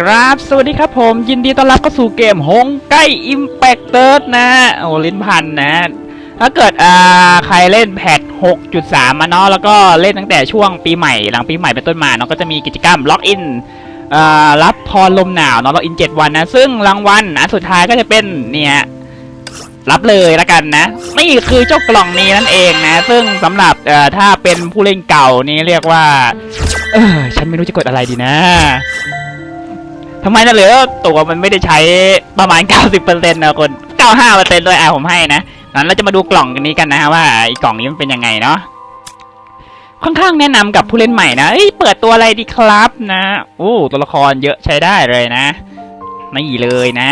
ครับสวัสดีครับผมยินดีต้อนรับเข้าสู่เกมฮงใกล้อิมแพ t เติร์นะโอ้ลิ้นพันนะ ถ้าเกิดอ่าใครเล่นแพท6.3 มาเนาะแล้วก็เล่นตั้งแต่ช่วงปีใหม่หลังปีใหม่เป็นต้นมาเนาะก็จะมีกิจกรรมล็อกอินอ่ารับพรลมหนาวเนาะล็อกอิน 7 วันนะ ซึ่งรางวัลอันสุดท้ายก็จะเป็นเนี่ยรับเลยละกันนะนี่คือเจ้ากล่องนี้นั่นเองนะ ซึ่งสำหรับเอ่อถ้าเป็นผู้เล่นเก่านี่เรียกว่าเออฉันไม่รู้จะกดอะไรดีนะ ทำไมนะเหลือตัวมันไม่ได้ใช้ประมาณ 90%นะคน 95%ด้วยอะผมให้นะงั้นเราจะมาดูกล่องกันนี้กันนะฮะว่าไอ้กล่องนี้มันเป็นยังไงเนาะค่อนข้างแนะนำกับผู้เล่นใหม่นะเอ้ยเปิดตัวอะไรดีครับนะโอ้ตัวละครเยอะใช้ได้เลยนะไม่เลยนะ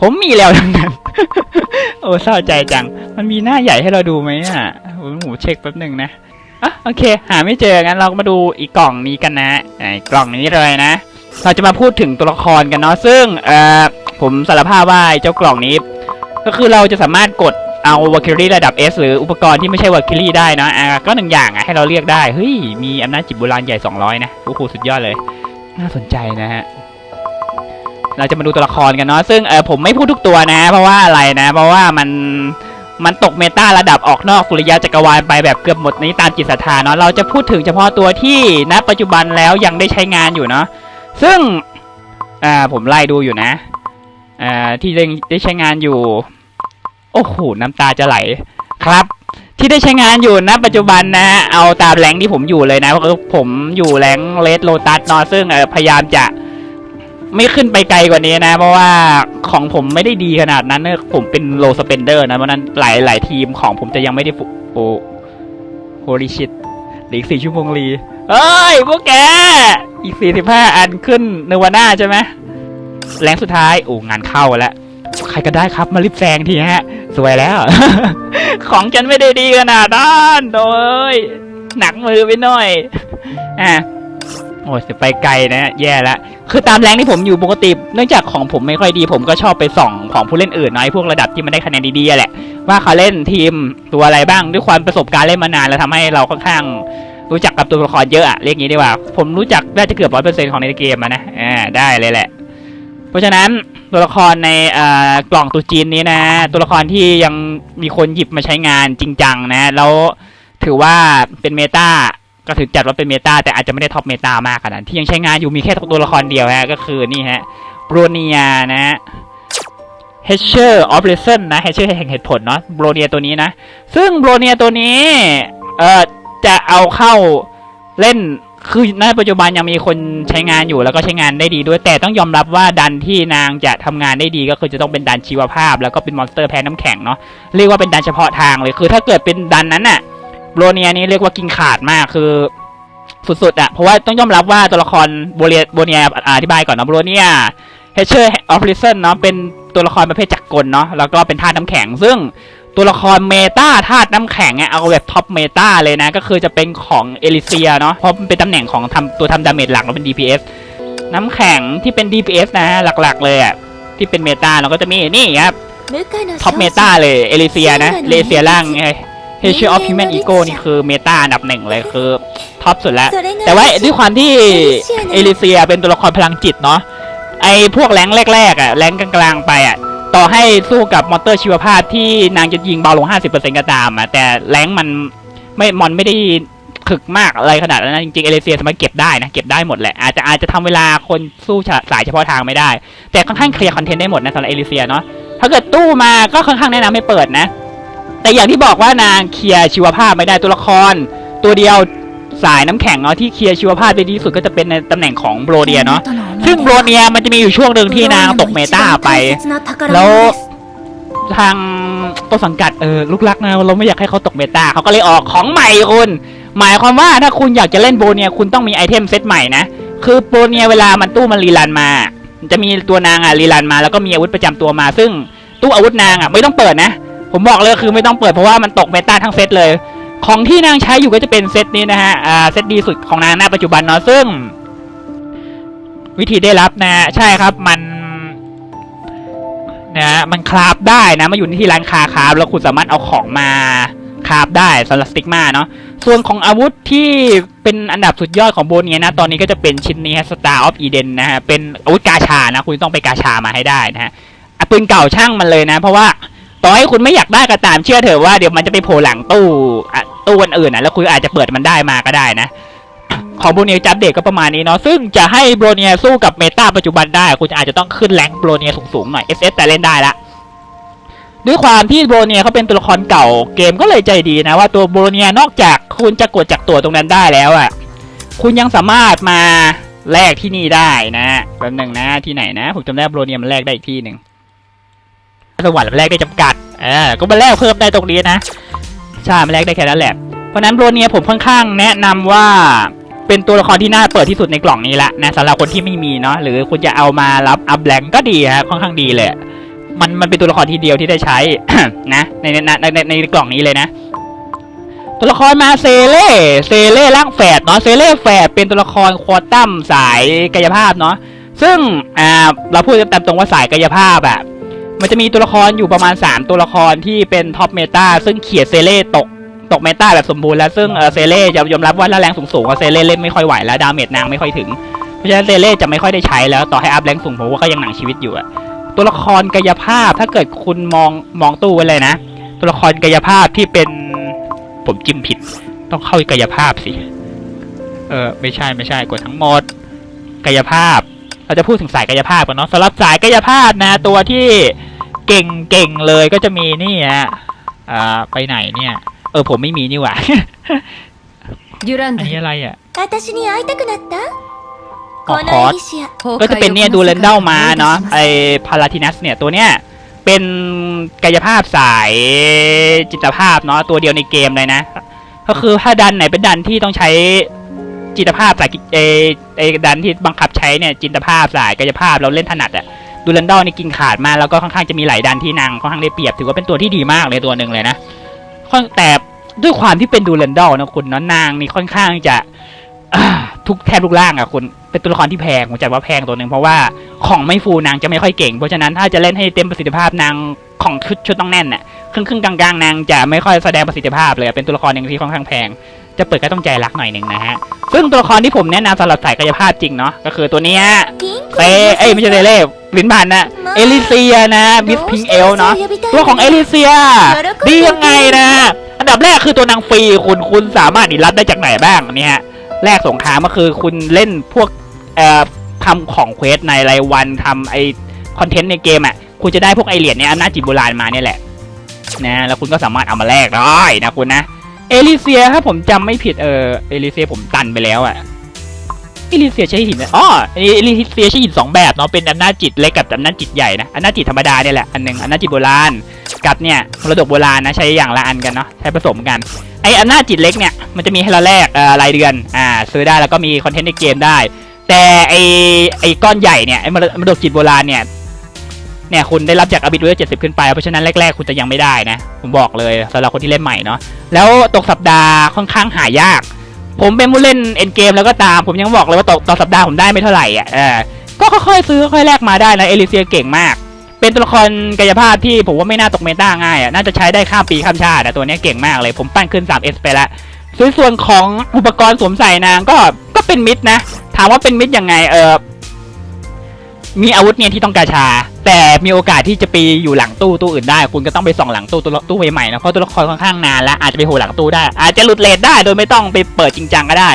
ผมมีแล้วทั้งนั้นโอ้เศร้าใจจัง มันมีหน้าใหญ่ให้เราดูไหมอะโอ้โหเช็คแป๊บหนึ่งนะอะโอเค หาไม่เจองั้นเราก็มาดูอีกกล่องนี้กันนะไอ้กล่องนี้เลยนะ เราจะมาพูดถึงตัวละครกันเนาะซึ่งเอ่อผมสารภาพว่าเจ้ากล่องนี้ ก็คือเราจะสามารถกดเอาวาคิรี่ระดับ S หรืออุปกรณ์ที่ไม่ใช่วาคิรี่ได้เนาะอ่าก็หนึ่งอย่างอะให้เราเรียกได้เฮ้ยมีอำนาจจิตโบราณใหญ่ 200 นะโอ้โหสุดยอดเลย น่าสนใจนะฮะเราจะมาดูตัวละครกันเนาะซึ่งเออผมไม่พูดทุกตัวนะ เพราะว่าอะไรนะ เพราะว่ามันมันตกเมตาระดับออกนอกสุริยะจักรวาลไปแบบเกือบหมดนี้ตามจิตศรัทธาเนาะเราจะพูดถึงเฉพาะตัวที่ณปัจจุบันแล้วยังได้ใช้งานอยู่เนาะ ซึ่งอ่าผมไล่ดูอยู่นะอ่าที่ได้ใช้งานอยู่ โอ้โหน้ำตาจะไหลครับ ที่ได้ใช้งานอยู่ณปัจจุบันนะ เอาตามแรงที่ผมอยู่เลยนะก็คือผมอยู่แรงเลดโลตัสนาะซึ่งพยายามจะไม่ขึ้นไปไกลกว่านี้นะ เพราะว่าของผมไม่ได้ดีขนาดนั้นนะผมเป็นโลสเปนเดอร์นะเพราะนั้นหลายหลายทีมของผมจะยังไม่ได้โอ้โฮลิชิตหลีกสี่ชั่วโมงรีเอ้ยพวกแก อีกสี่สิบห้าอันขึ้นเนวาน่าใช่ไหมแรงสุดท้าย โอ้งานเข้าแล้ว ใครก็ได้ครับมารีบแซงทีฮะ สวยแล้ว ของฉันไม่ได้ดีขนาดนั้นโดยหนักมือไปหน่อย อะโอ้ยไปไกลนะ แย่แล้วคือตามแรงที่ผมอยู่ปกติ เนื่องจากของผมไม่ค่อยดี ผมก็ชอบไปส่องของผู้เล่นอื่นนาะไอ้พวกระดับที่มันได้คะแนนดีๆแหละ ว่าเขาเล่นทีมตัวอะไรบ้างด้วยความประสบการณ์เล่นมานานแล้วทำให้เราค่อนข้าง รู้จักกับตัวละครเยอะอะเรียกงี้ดีกว่า ผมรู้จักได้จะเกือบร้อยเปอร์เซ็นต์ของในเกมอะนะอ่าได้เลยแหละ เพราะฉะนั้นตัวละครในอ่ากล่องตัวจีนนี้นะ ตัวละครที่ยังมีคนหยิบมาใช้งานจริงจังนะ แล้วถือว่าเป็นเมตาก็ถือจัดว่าเป็นเมตาแต่อาจจะไม่ได้ท็อปเมตามากขนาดที่ยังใช้งานอยู่มีแค่ตัวละครเดียวฮะก็คือนี่ฮะโบรเนียนะฮะเฮชเชอร์ออฟเลสเซนนะเฮชเชอร์แห่งเหตุผลเนาะโบรเนียตัวนี้นะ ซึ่งโบรเนียตัวนี้ เอ่อ จะเอาเข้าเล่นคือในปัจจุบันยังมีคนใช้งานอยู่แล้วก็ใช้งานได้ดีด้วย แต่ต้องยอมรับว่าดันที่นางจะทำงานได้ดีก็คือจะต้องเป็นดันชีวภาพ แล้วก็เป็นมอนสเตอร์แพ้น้ำแข็งเนาะเรียกว่าเป็นดันเฉพาะทางเลยคือถ้าเกิดเป็นดันนั้นน่ะโบเนียนี้เรียกว่ากินขาดมากคือสุดๆอะเพราะว่าต้องยอมรับว่าตัวละครโบเรียโบเนียอธิบายก่อนนะโบเนียเฮเชอร์ออฟลิสันเนาะเป็นตัวละครประเภทจักรกลเนาะแล้วก็เป็นธาตุน้ำแข็งซึ่ง ตัวละครเมตาธาตุน้ำแข็งอะเอาแบบท็อปเมตาเลยนะ ก็คือจะเป็นของเอลิเซียเนาะเพราะมันเป็นตำแหน่งของทำตัวทำดาเมจหลักแล้วเป็น DPS น้ำแข็งที่เป็น DPS นะหลักๆ เลยอะที่เป็นเมตาเราก็จะมีนี่ครับท็อปเมตาเลยเอลิเซียนะเอลิเซียล่างไงเฮเชอร์ออฟฮิวแมนอีโก้นี่คือเมตาอันดับหนึ่งเลยคือท็อปสุดแล้ว แต่ว่าด้วยความที่เอลิเซียเป็นตัวละครพลังจิตเนาะไอพวกแรงแรกๆอะแรงกลางๆไปอะ ต่อให้สู้กับมอนเตอร์ชีวภาพที่นางจะยิงเบาลง 50%ก็ตามอะแต่แรงมันไม่มอนไม่ได้ถึกมากอะไรขนาดนั้นจริงๆเอลิเซียสามารถเก็บได้นะ เก็บได้หมดแหละ อาจจะอาจจะทำเวลาคนสู้สายเฉพาะทางไม่ได้ แต่ค่อนข้างเคลียร์คอนเทนต์ได้หมดนะสำหรับเอลิเซียเนาะถ้าเกิดตู้มาก็ค่อนข้างแนะนำให้เปิดนะ แต่อย่างที่บอกว่านางเคลียร์ชีวภาพไม่ได้ตัวละคร ตัวเดียว สายน้ำแข็งเนาะที่เคลียร์ชีวภาพได้ดีที่สุดก็จะเป็นในตำแหน่งของโบรเนียเนาะซึ่งโบรเนียมันจะมีอยู่ช่วงหนึ่งที่นางตกเมตาไป แล้วทางต้นสังกัดเออลูกรักนะเราไม่อยากให้เขาตกเมตาเขาก็เลยออกของใหม่คุณหมายความว่าถ้าคุณอยากจะเล่นโบรเนียคุณต้องมีไอเทมเซตใหม่นะคือโบรเนียเวลามันตู้มันรีรันมา จะมีตัวนางอะรีรันมา แล้วก็มีอาวุธประจำตัวมา ซึ่งตู้อาวุธนางอะไม่ต้องเปิดนะ ผมบอกเลยคือไม่ต้องเปิดเพราะว่ามันตกเมตาทั้งเซตเลย ของที่นางใช้อยู่ก็จะเป็นเซตนี้นะฮะ อ่า เซตดีสุดของนางณปัจจุบันเนาะ ซึ่ง วิธีได้รับนะ ใช่ครับ มันนะมันคราฟได้นะมาอยู่ที่ร้านคาคราฟแล้วคุณสามารถเอาของมาคราฟได้สำหรับสติกมาเนาะส่วนของอาวุธที่เป็นอันดับสุดยอดของโบเนียนะ ตอนนี้ก็จะเป็นชิ้นนี้ฮะ Star of Eden นะฮะ เป็นอาวุธกาชานะ คุณต้องไปกาชามาให้ได้นะฮะอะปืนเก่าช่างมันเลยนะ เพราะว่าต่อให้คุณไม่อยากได้ก็ตามเชื่อเถอะว่าเดี๋ยวมันจะไปโผล่หลังตู้อะ ตู้อันอื่นนะแล้วคุณอาจจะเปิดมันได้มาก็ได้นะของโบเนียจับเด็กก็ประมาณนี้เนาะซึ่งจะให้โบเนียสู้กับเมตาปัจจุบันได้คุณอาจจะต้องขึ้นแรงโบเนียสูงๆหน่อย SS แต่เล่นได้ละด้วยความที่โบเนียเขาเป็นตัวละครเก่าเกมก็เลยใจดีนะว่าตัวโบเนียนอกจากคุณจะกดจากตัวตรงนั้นได้แล้วอะคุณยังสามารถมาแลกที่นี่ได้นะแป๊บหนึ่งนะที่ไหนนะ ผมจำได้โบเนียมันแลกได้อีกที่หนึ่งสวรรค์มันแลกได้จำกัดเออก็มาแลกเพิ่มได้ตรงนี้นะ ใช่มันแลกได้แค่นั้นแหละ เพราะนั้นโบเนียผมค่อนข้างแนะนำว่าเป็นตัวละครที่น่าเปิดที่สุดในกล่องนี้ละนะสำหรับคนที่ไม่มีเนาะหรือคุณจะเอามารับอัพแรงก็ดีฮะค่อนข้างดีเลยมันมันเป็นตัวละครทีเดียวที่ได้ใช้นะในในในในในกล่องนี้เลยนะตัวละครมาเซเล่เซเล่ร่างแฝดเนาะเซเล่แฝดเป็นตัวละครควอตัมสายกายภาพเนาะซึ่งอ่าเราพูดกันตามตรงว่าสายกายภาพอะ มันจะมีตัวละครอยู่ประมาณ 3 ตัวละครที่เป็นท็อปเมตาซึ่งเขียดเซเล่ตกตกเมตาแบบสมบูรณ์แล้วซึ่งเออเซเล่จะยอมรับว่าถ้าแรงสูงๆอะเซเล่เล่นไม่ค่อยไหวแล้วดาเมจนางไม่ค่อยถึง เพราะฉะนั้นเซเล่จะไม่ค่อยได้ใช้แล้วต่อให้อัพแรงสูงผมว่าก็ยังหนังชีวิตอยู่อะตัวละครกายภาพถ้าเกิดคุณมองมองตู้ไว้เลยนะ ตัวละครกายภาพที่เป็นผมจิ้มผิด ต้องเข้ากายภาพสิเออไม่ใช่ไม่ใช่กดทั้งหมดกายภาพ เราจะพูดถึงสายกายภาพกันเนาะสำหรับสายกายภาพนะ ตัวที่ เก่งเก่งเลยก็จะมีนี่ฮะอ่าไปไหนเนี่ย เออผมไม่มีนี่หว่ายูรันอันนี้อะไรอะขอคอร์สก็จะเป็นเนี่ยดูเรนเดลมาเนาะไอพาราทินัสเนี่ยตัวเนี้ยเป็นกายภาพสายจิตภาพเนาะตัวเดียวในเกมเลยนะ ก็คือถ้าดันไหนเป็นดันที่ต้องใช้จิตภาพสายไอไอดันที่บังคับใช้เนี่ยจิตภาพสายกายภาพเราเล่นถนัดอะ่ะ ดูเรนเดลนี่กินขาดมากแล้วก็ค่อนข้างจะมีหลายดันที่นางค่อนข้างได้เปรียบถือว่าเป็นตัวที่ดีมากเลยตัวหนึ่งเลยนะแต่ด้วยความที่เป็นดูเรนเดลนะคุณเนาะนางนี่ค่อนข้างจะทุกแทบทุกร่างอะคุณเป็นตัวละครที่แพงผมจัดว่าแพงตัวหนึ่งเพราะว่าของไม่ฟูนางจะไม่ค่อยเก่ง เพราะฉะนั้นถ้าจะเล่นให้เต็มประสิทธิภาพนางของชุดชุดต้องแน่นน่ะครึ่งครึ่งกลางๆนางจะไม่ค่อยแสดงประสิทธิภาพเลยเป็นตัวละครหนึ่งที่ค่อนข้างแพง จะเปิดก็ต้องใจรักหน่อยหนึ่งนะฮะ ซึ่งตัวละครที่ผมแนะนำสำหรับสายกายภาพจริงเนาะก็คือตัวนี้เซเอ้ยไม่ใช่เซเล่ลิ้นพันนะเอลิเซียนะมิสพิงเอลเนาะตัวของเอลิเซียดียังไงนะอันดับแรกคือตัวนางฟรีคุณคุณสามารถรับได้จากไหนบ้างนี่ฮะแรกสงครามก็คือคุณเล่นพวกเอ่อทำของเควสในรายวันทำไอคอนเทนต์ในเกมอะคุณจะได้พวกไอเหรียญเนี่ยอำนาจจิตโบราณมาเนี่ยแหละนะแล้วคุณก็สามารถเอามาแลกได้นะคุณนะ เอลิเซียถ้าผมจำไม่ผิดเออเอลิเซียผมตันไปแล้วอะเอลิเซียใช้หินอ๋อเอลิเซียใช้หินสองแบบเนาะเป็นอำนาจจิตเล็กกับอำนาจจิตใหญ่นะอำนาจจิตธรรมดาเนี่ยแหละอันหนึ่งอำนาจจิตโบราณกับเนี่ยมรดกโบราณนะใช้อย่างละอันกันเนาะใช้ผสมกันไออำนาจจิตเล็กเนี่ยมันจะมีให้เราแลกรายเดือนอ่าซื้อได้แล้วก็มีคอนเทนต์ในเกมได้ แต่ไอไอก้อนใหญ่เนี่ยไอมรดกจิตโบราณเนี่ยเนี่ยคุณได้รับจากอบิดเวลเจ็ดสิบขึ้นไปเพราะฉะนั้นแรกๆคุณจะยังไม่ได้นะผมบอกเลยสำหรับคนที่เล่นใหม่เนาะ แล้วตกสัปดาห์ค่อนข้างหายาก ผมเป็นผู้เล่นเอ็นเกมแล้วก็ตาม ผมยังบอกเลยว่าตกต่อสัปดาห์ผมได้ไม่เท่าไหร่อะก็ค่อยๆซื้อค่อยๆแลกมาได้นะเอลิเซียเก่งมาก เป็นตัวละครกายภาพที่ผมว่าไม่น่าตกเมตาง่ายอะน่าจะใช้ได้ข้ามปีข้ามชาติแต่ตัวนี้เก่งมากเลย ผมปั้นขึ้น 3S ไปแล้วส่วนส่วนของอุปกรณ์สวมใส่นางก็ก็เป็นมิดนะ ถามว่าเป็นมิดยังไงเออ มีอาวุธเนี่ยที่ต้องกาชา แต่มีโอกาสที่จะไปอยู่หลังตู้ตู้อื่นได้ คุณก็ต้องไปส่องหลังตู้ตัวตู้ใหม่ๆนะเพราะตัวละครค่อนข้างนานแล้วอาจจะไปโผล่หลังตู้ได้ อาจจะหลุดเลทได้โดยไม่ต้องไปเปิดจริงจังก็ได้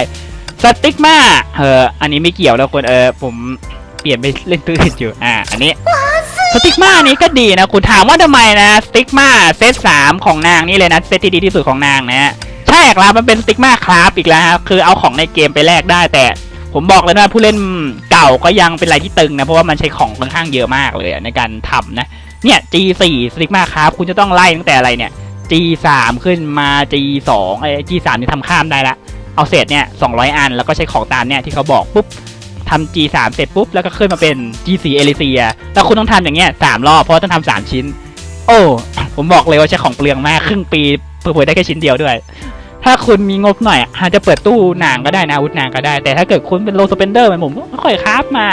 สติ๊กมาเอออันนี้ไม่เกี่ยวแล้วคนเออผมเปลี่ยนไปเล่นตู้อื่นอยู่อ่าอันนี้สติ๊กมานี้ก็ดีนะคุณถามว่าทำไมนะสติ๊กมาเซตสามของนางนี่เลยนะเซตที่ดีที่สุดของนางนะฮะใช่ครับมันเป็นสติ๊กมาคราฟอีกแล้วครับคือเอาของในเกมไปแลกได้แต่ ผมบอกเลยนะผู้เล่นเก่าก็ยังเป็นอะไรที่ตึงนะ เพราะว่ามันใช้ของค่อนข้างเยอะมากเลยในการทำนะ เนี่ย G4 สติกมาคราฟคุณจะต้องไล่ตั้งแต่อะไรเนี่ย G3 ขึ้นมา G2 ไอ้ G3 นี่ทำข้ามได้ละ เอาเศษเนี่ย200 อัน แล้วก็ใช้ของตามเนี่ยที่เขาบอกปุ๊บทำ G3 เสร็จปุ๊บ แล้วก็ขึ้นมาเป็น G4 เอลิเซียแล้วคุณต้องทำอย่างเงี้ยสามรอบ เพราะต้องทำสามชิ้น โอ้ ผมบอกเลยว่าใช้ของเปลืองมากครึ่งปีเผื่อได้แค่ชิ้นเดียวด้วย ถ้าคุณมีงบหน่อยอาจจะเปิดตู้นางก็ได้นะอาวุธนางก็ได้ แต่ถ้าเกิดคุณเป็นโลสเปนเดอร์เหมือนผมก็ค่อยคราฟมา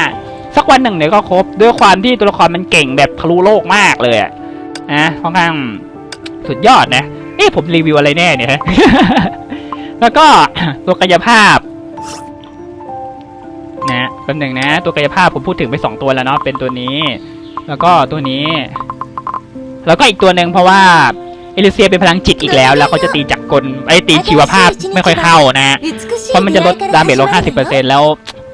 สักวันหนึ่งเดี๋ยวก็ครบ ด้วยความที่ตัวละครมันเก่งแบบทะลุโลกมากเลยอะนะค่อนข้างสุดยอดนะ เอ๊ะผมรีวิวอะไรแน่เนี่ยแล้วก็ตัวกายภาพนะแป๊บหนึ่งนะ ตัวกายภาพผมพูดถึงไปสองตัวแล้วเนาะเป็นตัวนี้ แล้วก็ตัวนี้ แล้วก็อีกตัวหนึ่งเพราะว่าเอลิเซียเป็นพลังจิตอีกแล้ว แล้วเขาจะตีจั กรกลไอ้ยตีชีวภาพไม่ค่อยเข้านะเพราะมันจะลดดาเมจลง 50%แล้ว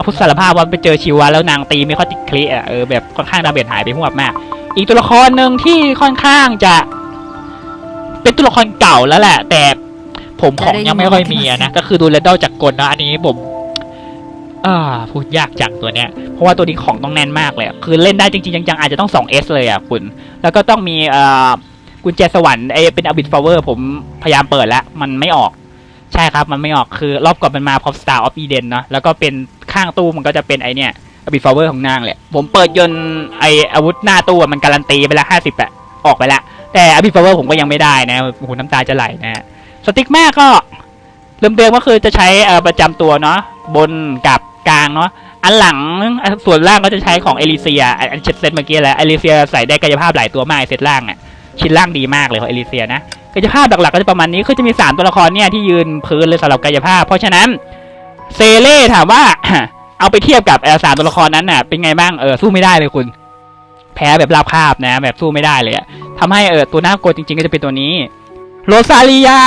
พุทธสารภาพว่าไปเจอชีวะแล้วนางตีไม่ค่อยติดคลิอะเออแบบค่อนข้างดาเมจหายไปหวบมาก อีกตัวละครหนึ่งที่ค่อนข้างจะ เป็นตัวละครเก่าแล้วแหละ แต่ผมของยังไม่ค่อยมีอะนะก็คือดูแลดอลจากกลนะอันนี้ผมอ่าพูดยากจังตัวเนี้ย เพราะว่าตัวนี้ของต้องแน่นมากเลยอะคือเล่นได้จริงๆจังๆอาจจะต้อง 2S เลยอะคุณ แล้วก็ต้องมีเอ่อ กุญแจสวรรค์ไอเป็นอบิทฟลาเวอร์ผมพยายามเปิดแล้ว มันไม่ออก ใช่ครับ มันไม่ออกคือรอบก่อนมันมาพร้อม Star of Eden เนาะแล้วก็เป็นข้างตู้มันก็จะเป็นไอเนี่ยอบิทฟลาเวอร์ของนางแหละ ผมเปิดยนไออาวุธหน้าตู้อะมันการันตีไปล้วห้าสิบอะออกไปล้วแต่อบิทฟลาเวอร์ผมก็ยังไม่ได้นะโอ้โหน้ำตาจะไหลนะฮะสติ๊กแม่ก็เดิมๆก็คือจะใช้ประจำตัวเนาะบนกับกลางเนาะอันหลังอะส่วนล่างก็จะใช้ของเอลิเซียอันเช็ดเซตเมื่อกี้แหละเอลิเซียใส่ได้กายภาพหลายตัวมากเซตล่างอะ ชิ้นล่างดีมากเลยของเอลิเซียนะกายภาพหลักๆก็จะประมาณนี้คือจะมีสามตัวละครเนี่ยที่ยืนพื้นเลยสำหรับกายภาพ เพราะฉะนั้นเซเล่ถามว่า เอาไปเทียบกับเออสามตัวละครนั้นน่ะ เป็นไงบ้างเออสู้ไม่ได้เลยคุณ แพ้แบบราบคาบนะ แบบสู้ไม่ได้เลยอะทำให้เออตัวน่ากลัวจริง ๆ ก็จะเป็นตัวนี้โรซาลิยา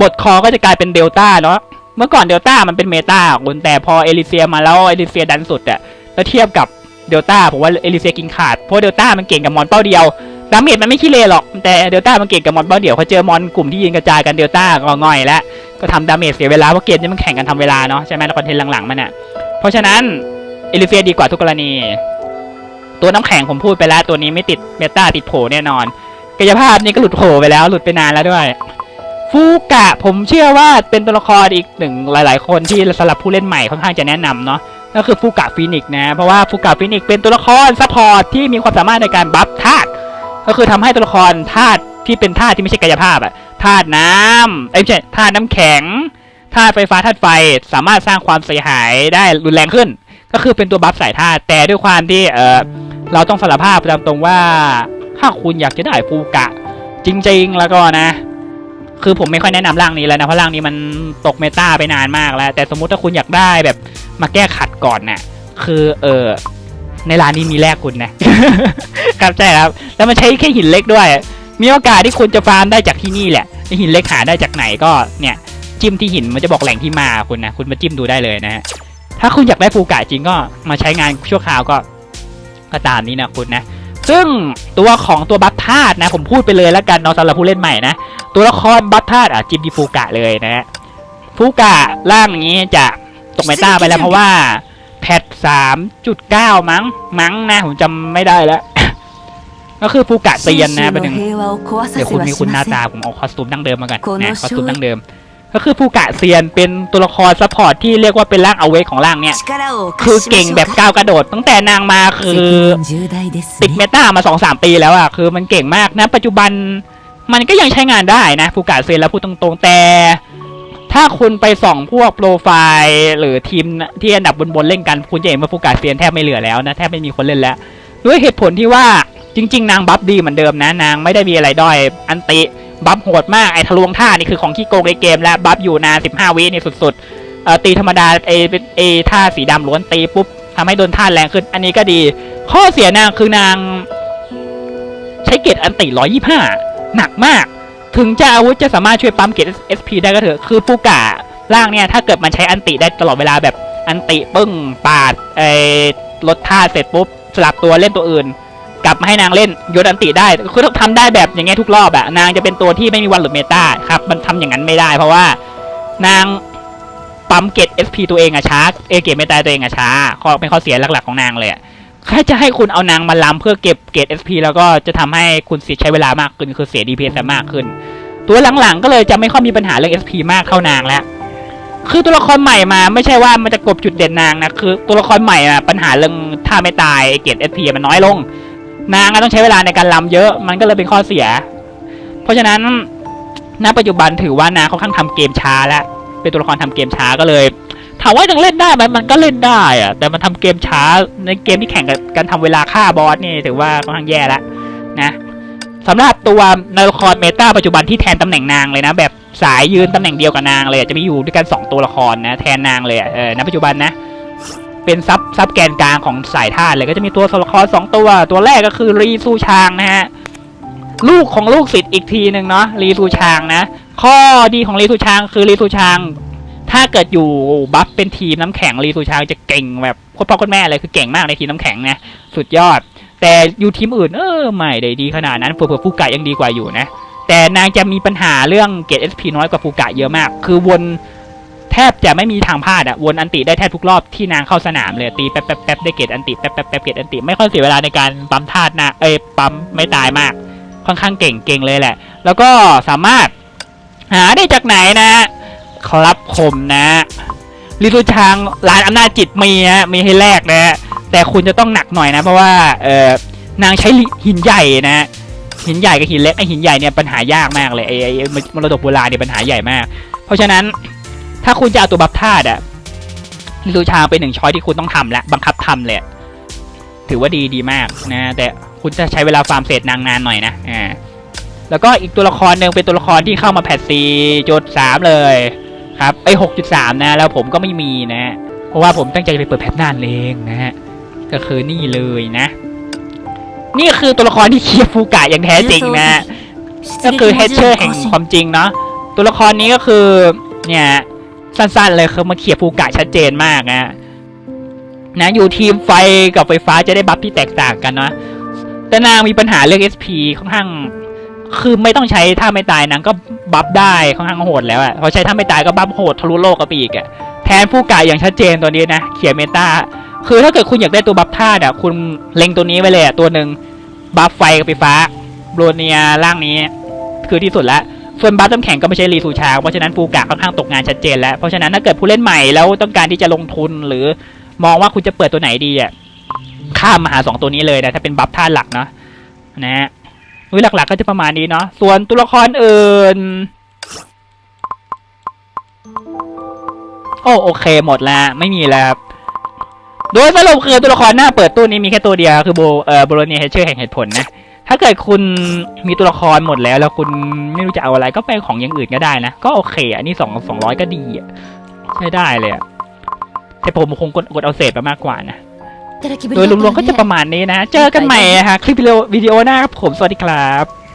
บทคอก็จะกลายเป็นเดลต้าเนาะเมื่อก่อนเดลต้ามันเป็นเมตาคุณแต่พอเอลิเซียมาแล้วเอลิเซียดันสุดอะแล้วเทียบกับเดลต้าผมว่าเอลิเซียกินขาดเพราะเดลต้ามันเก่งกับมอนเป้าเดียว ดาเมจมันไม่ขี้เลหรอก แต่เดลต้ามันเก่งกับมอนเป้าเดี่ยวพอเจอมอนกลุ่มที่ยิงกระจายกันเดลต้าก็ง่อยแล้วก็ทำดาเมจเสียเวลาเพราะเกมนี้มันแข่งกันทำเวลาเนาะใช่ไหมแล้วคอนเทนต์หลังๆมันอะเพราะฉะนั้นเอลิเฟียดีกว่าทุกกรณี ตัวน้ำแข็งผมพูดไปแล้วตัวนี้ไม่ติดเมตาติดโผแน่นอน กายภาพนี่ก็หลุดโผไปแล้วหลุดไปนานแล้วด้วย ฟูกะผมเชื่อว่าเป็นตัวละครอีกหนึ่งหลาย ๆ คนที่สำหรับผู้เล่นใหม่ค่อนข้างจะแนะนำเนาะก็คือฟูกะฟินิกนะเพราะว่าฟูกะฟินิกเป็นตัวละครซัพพอร์ตที่มีความสามารถในการบัฟธาต ก็คือทำให้ตัวละครธาตุที่เป็นธาตุที่ไม่ใช่กายภาพอะธาตุน้ำเอ้ไม่ใช่ธาตุน้ำแข็งธาตุไฟฟ้าธาตุไฟสามารถสร้างความเสียหายได้รุนแรงขึ้น ก็คือเป็นตัวบัฟสายธาตุแต่ด้วยความที่เออเราต้องสารภาพตามตรงว่าถ้าคุณอยากจะได้ฟูกะ จริงๆแล้วก็นะ คือผมไม่ค่อยแนะนำร่างนี้แล้วนะเพราะร่างนี้มันตกเมตาไปนานมากแล้ว แต่สมมุติถ้าคุณอยากได้แบบมาแก้ขัดก่อนน่ะคือเออ ในร้านนี้มีแลกคุณนะ ครับใช่ครับ แล้วมันใช้แค่หินเล็กด้วย มีโอกาสที่คุณจะฟาร์มได้จากที่นี่แหละหินเล็กหาได้จากไหนก็เนี่ยจิ้มที่หินมันจะบอกแหล่งที่มาคุณนะคุณมาจิ้มดูได้เลยนะฮะถ้าคุณอยากได้ฟูกะจริงก็มาใช้งานชั่วคราวก็ก็ตามนี้นะคุณนะ ซึ่งตัวของตัวบัฟธาตุนะ ผมพูดไปเลยแล้วกันเนาะสำหรับผู้เล่นใหม่นะ ตัวละครบัฟธาตุอะจิ้มที่ฟูกะเลยนะฮะฟูกะร่างนี้จะตกเมตาไปแล้วเพราะว่า พทสามจุดเก้ามั้ง มั้งนะ ผมจำไม่ได้แล้ว ก็คือฟูกะเซียนนะเป็นหนึ่งเดี๋ยวคุณมีคุณหน้าตา ผมเอาคอสตูมดั้งเดิมมากันโคโนนะคอสตูมโชยดั้งเดิม ก็คือฟูกะเซียนเป็นตัวละครซัพพอร์ตที่เรียกว่าเป็นร่างเอาเวกของร่างเนี่ย คือเก่งแบบก้าวกระโดด ตั้งแต่นางมาคือติดเมตามาสองสามปีแล้วอะคือมันเก่งมากนะ ปัจจุบันมันก็ยังใช้งานได้นะฟูกะเซียนแล้วพูดตรงๆแต่ ถ้าคุณไปส่องพวกโปรไฟล์หรือทีมที่อันดับบนๆเล่นกัน คุณจะเห็นว่าฟูกะเซียนแทบไม่เหลือแล้วนะ แทบไม่มีคนเล่นแล้ว ด้วยเหตุผลที่ว่าจริง ๆ นางบัฟดีเหมือนเดิมนะนางไม่ได้มีอะไรด้อย อันติบัฟโหดมากไอ้ทะลวงท่านี่คือของขี้โกงในเกม แล้วบัฟอยู่นาน15 วินี่สุดๆเอ่อตีธรรมดาไอ้เป็นไอ้ท่าสีดำล้วนตีปุ๊บทำให้โดนท่าแรงขึ้น อันนี้ก็ดี ข้อเสียนางคือนาง ใช้เกตอันติ125 หนักมาก ถึงจะอาวุธจะสามารถช่วยปั๊มเกต SP ได้ก็เถอะคือฟูกะร่างเนี่ยถ้าเกิดมันใช้อันติได้ตลอดเวลาแบบอันติปึ้งปาดไอ้ลดท่าเสร็จปุ๊บสลับตัวเล่นตัวอื่น กลับมาให้นางเล่นยนอันติได้คือต้องทำได้แบบอย่างเงี้ยทุกรอบอะนางจะเป็นตัวที่ไม่มีวันหลุดเมตาครับมันทำอย่างนั้นไม่ได้เพราะว่านางปั๊มเกต SP ตัวเองอะช้าเอเกตเมตาตัวเองอะช้าเป็นข้อเสียหลักๆของนางเลยอะ แค่จะให้คุณเอานางมาล้ำเพื่อเก็บเกต SP แล้วก็จะทำให้คุณเสียใช้เวลามากขึ้นคือเสีย DPS มากขึ้น ตัวหลังๆ ก็เลยจะไม่ค่อยมีปัญหาเรื่อง SP มากเท่านางแล้ว คือตัวละครใหม่มาไม่ใช่ว่ามันจะกบจุดเด่นนางนะคือตัวละครใหม่อะปัญหาเรื่องท่าไม่ตายเกต SP มันน้อยลง นางอะต้องใช้เวลาในการลำเยอะมันก็เลยเป็นข้อเสีย เพราะฉะนั้นณปัจจุบันถือว่านางเขาข้างทำเกมช้าแล้วเป็นตัวละครทำเกมช้าก็เลยามว่ายังเล่นได้ไหมมันก็เล่นได้อะแต่มันทำเกมช้าในเกมที่แข่งกับการทำเวลาฆ่าบอสนี่ถือว่าค่อนข้างแย่แล้วนะสำหรับตัวในละครเมตาปัจจุบันที่แทนตำแหน่งนางเลยนะ แบบสายยืนตำแหน่งเดียวกับนางเลยจะมีอยู่ด้วยกันสองตัวละครนะ แทนนางเลยเออณปัจจุบันนะ เป็นซับซับแกนกลางของสายธาตุเลยก็จะมีตัวละครสองตัว ตัวแรกก็คือรีซูชางนะฮะลูกของลูกศิษย์อีกทีหนึ่งเนาะรีซูชางนะ ข้อดีของรีซูชางคือรีซูชาง ถ้าเกิดอยู่บัฟเป็นทีมน้ำแข็งรีซูชางจะเก่งแบบโคตรพ่อโคตรแม่เลยคือเก่งมากในทีมน้ำแข็งนะสุดยอด แต่อยู่ทีมอื่นเออไม่ได้ดีขนาดนั้นเผื่อฟูกะยังดีกว่าอยู่นะ แต่นางจะมีปัญหาเรื่องเกรด SP น้อยกว่าฟูกะเยอะมาก คือวนแทบจะไม่มีทางพลาดอะวนอันติได้แทบทุกรอบที่นางเข้าสนามเลยตีแป๊บแป๊บแป๊บได้เกรดอันติแป๊บแป๊บแป๊บเกรดอันติไม่ค่อยเสียเวลาในการปั๊มธาตุนะเอ้ยปั๊มไม่ตายมาก ค่อนข้างเก่งเก่งเลยแหละ แล้วก็สามารถหาได้จากไหนนะ ครับผมนะลิทูชางร้านอำนาจจิตมีนะมีให้แลกนะแต่คุณจะต้องหนักหน่อยนะ เพราะว่าเออนางใช้หินใหญ่นะหินใหญ่กับหินเล็กไอหินใหญ่เนี่ยปัญหายากมากเลยไอไอมรดกโบราณเนี่ยปัญหาใหญ่มาก เพราะฉะนั้นถ้าคุณจะเอาตัวบัฟธาตุอะลิทูชางเป็นหนึ่งช้อยที่คุณต้องทำและบังคับทำเลยถือว่าดีดีมากนะแต่คุณจะใช้เวลาฟาร์มเศษนางนานหน่อยนะอ่าแล้วก็อีกตัวละครหนึ่งเป็นตัวละครที่เข้ามาแพทซีจุดสามเลย ครับไอหกจุดสามนะ แล้วผมก็ไม่มีนะ เพราะว่าผมตั้งใจจะไปเปิดแพทนานเองนะฮะก็คือนี่เลยนะ นี่คือตัวละครที่เคียร์ฟูกะอย่างแท้จริงนะก็คือเฮดเชอร์แห่งความจริงเนาะตัวละครนี้ก็คือเนี่ยสั้นๆเลยคือมาเขียร์ฟูกะชัดเจนมากนะนะอยู่ทีมไฟกับไฟฟ้าจะได้บัฟที่แตกต่างกันเนาะแต่นางมีปัญหาเรื่อง SP ค่อนข้าง คือไม่ต้องใช้ท่าไม่ตายนางก็บัฟได้ค่อนข้างโหดแล้วอะพอใช้ท่าไม่ตายก็บัฟโหดทะลุโลกกับอีกอะแทนฟูกะอย่างชัดเจนตัวนี้นะเขียร์เมตาคือถ้าเกิดคุณอยากได้ตัวบัฟธาตุอะคุณเล็งตัวนี้ไว้เลยอะตัวหนึ่งบัฟไฟกับไฟฟ้าโรเนียร่างนี้ คือที่สุดล้วส่วนบัฟน้ำแข็งก็ไม่ใช่รีซูชาเพราะฉะนั้นฟูกะค่อนข้างตกงานชัดเจนแล้ว เพราะฉะนั้นถ้าเกิดผู้เล่นใหม่แล้วต้องการที่จะลงทุนหรือมองว่าคุณจะเปิดตัวไหนดีอะข้ามมาหาสองตัวนี้เลยนะถ้าเป็นบัฟธาตุหลักเนาะนะฮะ วิหลักๆก็จะประมาณนี้เนาะส่วนตัวละครอื่น โอ้โอเคหมดแล้วไม่มีแล้วโดยสรุปคือตัวละครหน้าเปิดตู้นี้มีแค่ตัวเดียวคือโบเอ่อโบโลเนียเฮเชอร์แห่งเหตุผลนะ ถ้าเกิดคุณมีตัวละครหมดแล้ว แล้วคุณไม่รู้จะเอาอะไรก็ไปของอย่างอื่นก็ได้นะ ก็โอเค อันนี้สองสองร้อยก็ดีอะใช้ได้เลยอะแต่ผมคงกดกดเอาเศษไปมากกว่านะ โดยรวมๆก็จะประมาณนี้นะ เจอกันใหม่นะฮะคลิปวิดีโอวิดีโอหน้าครับผม สวัสดีครับ